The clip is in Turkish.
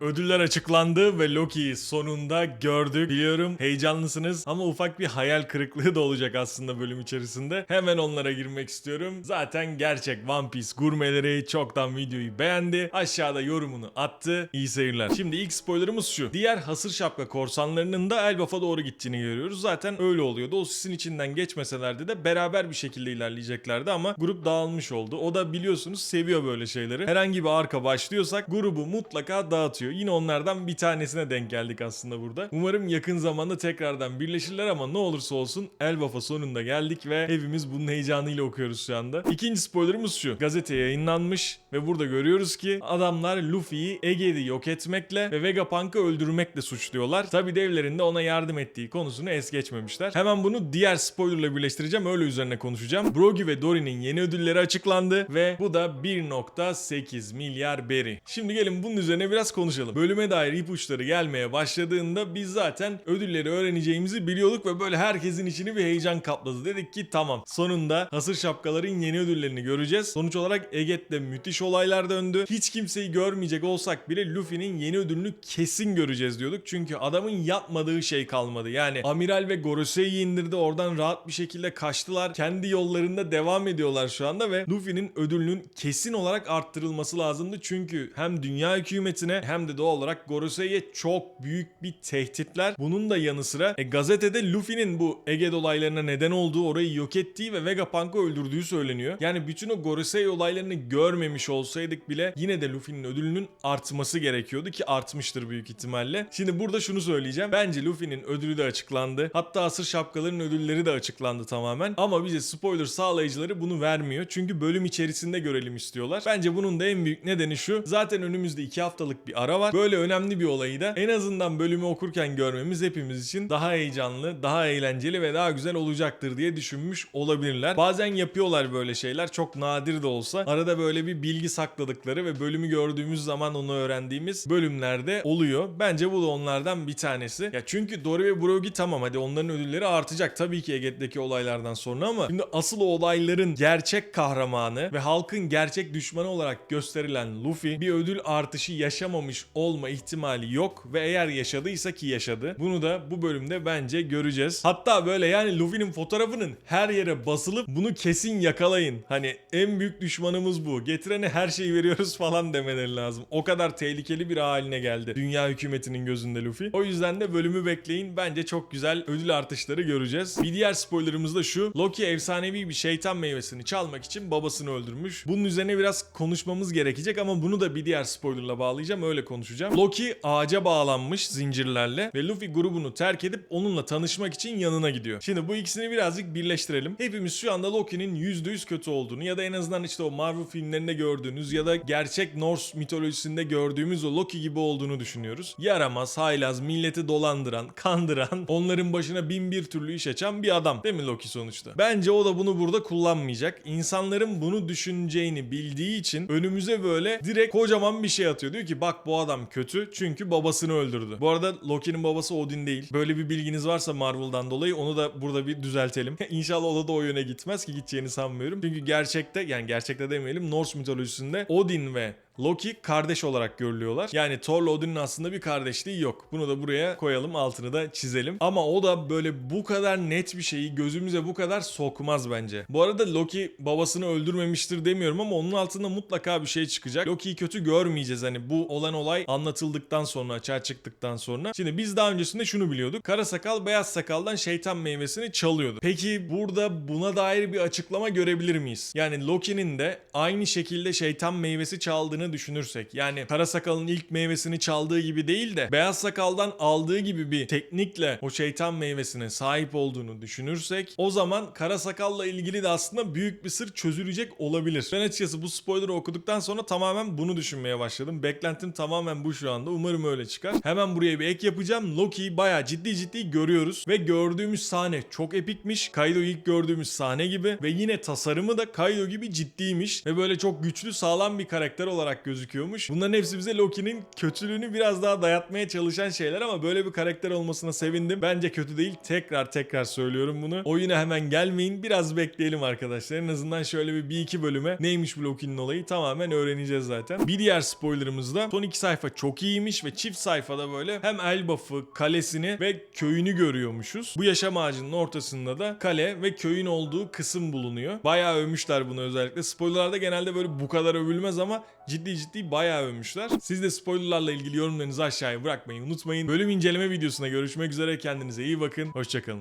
Ödüller açıklandı ve Loki'yi sonunda gördük. Biliyorum heyecanlısınız ama ufak bir hayal kırıklığı da olacak aslında bölüm içerisinde. Hemen onlara girmek istiyorum. Zaten gerçek One Piece gurmeleri çoktan videoyu beğendi. Aşağıda yorumunu attı. İyi seyirler. Şimdi ilk spoilerımız şu. Diğer hasır şapka korsanlarının da Elbaf'a doğru gittiğini görüyoruz. Zaten öyle oluyordu. O sisin içinden geçmeselerdi de beraber bir şekilde ilerleyeceklerdi ama grup dağılmış oldu. O da biliyorsunuz seviyor böyle şeyleri. Herhangi bir arka başlıyorsak grubu mutlaka dağıtıyor. Yine onlardan bir tanesine denk geldik aslında burada. Umarım yakın zamanda tekrardan birleşirler ama ne olursa olsun Elbaf'a sonunda geldik ve hepimiz bunun heyecanıyla okuyoruz şu anda. İkinci spoilerımız şu. Gazete yayınlanmış ve burada görüyoruz ki adamlar Luffy'yi Ege'de yok etmekle ve Vegapunk'ı öldürmekle suçluyorlar. Tabi devlerinde ona yardım ettiği konusunu es geçmemişler. Hemen bunu diğer spoilerla birleştireceğim öyle üzerine konuşacağım. Brogy ve Dory'nin yeni ödülleri açıklandı ve bu da 1.8 milyar beri. Şimdi gelin bunun üzerine biraz konuşalım. Bölüme dair ipuçları gelmeye başladığında biz zaten ödülleri öğreneceğimizi biliyorduk ve böyle herkesin içini bir heyecan kapladı. Dedik ki tamam sonunda hasır şapkaların yeni ödüllerini göreceğiz. Sonuç olarak Eget'te müthiş olaylar döndü. Hiç kimseyi görmeyecek olsak bile Luffy'nin yeni ödülünü kesin göreceğiz diyorduk. Çünkü adamın yapmadığı şey kalmadı. Yani Amiral ve Gorosei'yi indirdi. Oradan rahat bir şekilde kaçtılar. Kendi yollarında devam ediyorlar şu anda ve Luffy'nin ödülünün kesin olarak arttırılması lazımdı. Çünkü hem dünya hükümetine hem de doğal olarak Gorosei'ye çok büyük bir tehditler. Bunun da yanı sıra e, gazetede Luffy'nin bu Ege olaylarına neden olduğu, orayı yok ettiği ve Vegapunk'ı öldürdüğü söyleniyor. Yani bütün o Gorosei olaylarını görmemiş olsaydık bile yine de Luffy'nin ödülünün artması gerekiyordu ki artmıştır büyük ihtimalle. Şimdi burada şunu söyleyeceğim. Bence Luffy'nin ödülü de açıklandı. Hatta asır şapkaların ödülleri de açıklandı tamamen. Ama bize spoiler sağlayıcıları bunu vermiyor. Çünkü bölüm içerisinde görelim istiyorlar. Bence bunun da en büyük nedeni şu. Zaten önümüzde 2 haftalık bir ara var. Böyle önemli bir olayı da en azından bölümü okurken görmemiz hepimiz için daha heyecanlı, daha eğlenceli ve daha güzel olacaktır diye düşünmüş olabilirler. Bazen yapıyorlar böyle şeyler. Çok nadir de olsa. Arada böyle bir bilgi sakladıkları ve bölümü gördüğümüz zaman onu öğrendiğimiz bölümlerde oluyor. Bence bu da onlardan bir tanesi. Ya çünkü Dory ve Brogy tamam hadi onların ödülleri artacak tabii ki Eget'teki olaylardan sonra ama şimdi asıl olayların gerçek kahramanı ve halkın gerçek düşmanı olarak gösterilen Luffy bir ödül artışı yaşamamış olma ihtimali yok ve eğer yaşadıysa ki yaşadı. Bunu da bu bölümde bence göreceğiz. Hatta böyle yani Luffy'nin fotoğrafının her yere basılıp bunu kesin yakalayın. Hani en büyük düşmanımız bu. Getirene her şeyi veriyoruz falan demeleri lazım. O kadar tehlikeli bir haline geldi. Dünya hükümetinin gözünde Luffy. O yüzden de bölümü bekleyin. Bence çok güzel ödül artışları göreceğiz. Bir diğer spoilerımız da şu. Loki efsanevi bir şeytan meyvesini çalmak için babasını öldürmüş. Bunun üzerine biraz konuşmamız gerekecek ama bunu da bir diğer spoilerla bağlayacağım. Öyle konuşacağım. Loki ağaca bağlanmış zincirlerle ve Luffy grubunu terk edip onunla tanışmak için yanına gidiyor. Şimdi bu ikisini birazcık birleştirelim. Hepimiz şu anda Loki'nin %100 kötü olduğunu ya da en azından işte o Marvel filmlerinde gördüğünüz ya da gerçek Norse mitolojisinde gördüğümüz o Loki gibi olduğunu düşünüyoruz. Yaramaz, haylaz, milleti dolandıran, kandıran, onların başına bin bir türlü iş açan bir adam. Değil mi Loki sonuçta? Bence o da bunu burada kullanmayacak. İnsanların bunu düşüneceğini bildiği için önümüze böyle direkt kocaman bir şey atıyor. Diyor ki bak bu adam kötü çünkü babasını öldürdü. Bu arada Loki'nin babası Odin değil. Böyle bir bilginiz varsa Marvel'dan dolayı onu da burada bir düzeltelim. İnşallah o da, da o yöne gitmez ki gideceğini sanmıyorum. Çünkü gerçekte yani gerçekte demeyelim Norse mitolojisinde Odin ve Loki kardeş olarak görülüyorlar. Yani Thor'la Odin'in aslında bir kardeşliği yok. Bunu da buraya koyalım, altını da çizelim. Ama o da böyle bu kadar net bir şeyi gözümüze bu kadar sokmaz bence. Bu arada Loki babasını öldürmemiştir demiyorum ama onun altında mutlaka bir şey çıkacak. Loki'yi kötü görmeyeceğiz hani bu olan olay anlatıldıktan sonra, açığa çıktıktan sonra. Şimdi biz daha öncesinde şunu biliyorduk. Kara sakal beyaz sakaldan şeytan meyvesini çalıyordu. Peki burada buna dair bir açıklama görebilir miyiz? Yani Loki'nin de aynı şekilde şeytan meyvesi çaldığını düşünürsek yani kara sakalın ilk meyvesini çaldığı gibi değil de beyaz sakaldan aldığı gibi bir teknikle o şeytan meyvesine sahip olduğunu düşünürsek o zaman kara sakalla ilgili de aslında büyük bir sır çözülecek olabilir. Ben açıkçası bu spoiler'ı okuduktan sonra tamamen bunu düşünmeye başladım. Beklentim tamamen bu şu anda. Umarım öyle çıkar. Hemen buraya bir ek yapacağım. Loki'yi bayağı ciddi ciddi görüyoruz ve gördüğümüz sahne çok epikmiş. Kaido ilk gördüğümüz sahne gibi ve yine tasarımı da Kaido gibi ciddiymiş ve böyle çok güçlü sağlam bir karakter olarak olarak gözüküyormuş. Bunların hepsi bize Loki'nin kötülüğünü biraz daha dayatmaya çalışan şeyler ama böyle bir karakter olmasına sevindim. Bence kötü değil. Tekrar tekrar söylüyorum bunu. Oyuna hemen gelmeyin. Biraz bekleyelim arkadaşlar. En azından şöyle bir, bir iki bölüme neymiş bu Loki'nin olayı tamamen öğreneceğiz zaten. Bir diğer spoilerımız da son iki sayfa çok iyiymiş ve çift sayfada böyle hem Elbaf'ı, kalesini ve köyünü görüyormuşuz. Bu yaşam ağacının ortasında da kale ve köyün olduğu kısım bulunuyor. Bayağı övmüşler bunu özellikle. Spoilerlarda genelde böyle bu kadar övülmez ama ciddi ciddi bayağı övmüşler. Siz de spoilerlarla ilgili yorumlarınızı aşağıya bırakmayı unutmayın. Bölüm inceleme videosuna görüşmek üzere. Kendinize iyi bakın. Hoşçakalın.